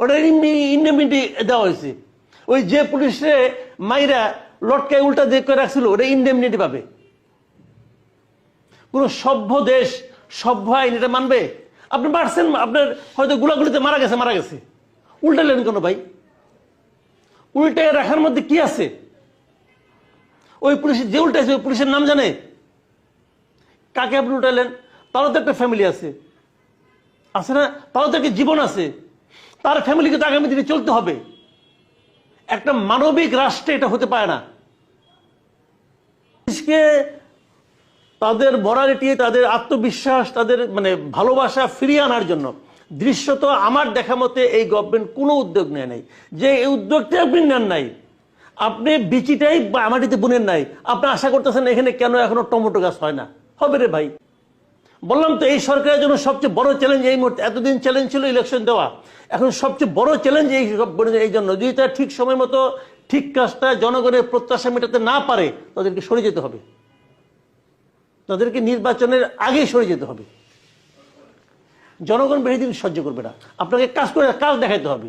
ওটা ইন্ডেমিনিটি দেওয়া হয়েছে। ওই যে পুলিশে মাইরা লটকায় উল্টা দিক করে রাখছিল ওটা ইন্ডেমিনিটি পাবে। কোন সভ্য দেশ, সভ্য আইন, এটা মানবে? আপনি মারছেন, আপনার হয়তো গুলাগুলিতে মারা গেছে মারা গেছে। উল্টালেন কেন ভাই? উল্টে রাখার মধ্যে কি আছে? ওই পুলিশের যে উল্টাইছে, ওই পুলিশের নাম জানে? কাকে আপনি উল্টালেন? তারও তো একটা ফ্যামিলি আছে। আছে না? তারও তো একটা জীবন আছে। তার ফ্যামিলিকে তো আগামী দিনে চলতে হবে। একটা মানবিক রাষ্ট্রে এটা হতে পারে না। তাদের মরালিটি তাদের আত্মবিশ্বাস, তাদের মানে ভালোবাসা ফিরিয়ে আনার জন্য দৃশ্যত আমার দেখা মতে এই গভর্নমেন্ট কোনো উদ্যোগ নেয় নাই। যে এই উদ্যোগটা আপনি নেন নাই। আপনি বিচিটাই মাটিতে বুনেন নাই। আপনি আশা করতেছেন এখানে কেন এখনও টমেটো গাছ হয় না? হবে রে ভাই। বললাম তো এই সরকারের জন্য সবচেয়ে বড় চ্যালেঞ্জ এই মুহূর্তে, এতদিন চ্যালেঞ্জ ছিল ইলেকশন দেওয়া। এখন সবচেয়ে বড় চ্যালেঞ্জ এই গভর্নমেন্টের এই জন্য, যদি তারা ঠিক সময় মতো ঠিক কাজটা জনগণের প্রত্যাশা মেটাতে না পারে, তাদেরকে সরে যেতে হবে। তাদেরকে নির্বাচনের আগেই সরে যেতে হবে। জনগণ বেশি দিন সহ্য করবে না। আপনাকে কাজ করে, কাজ দেখাইতে হবে।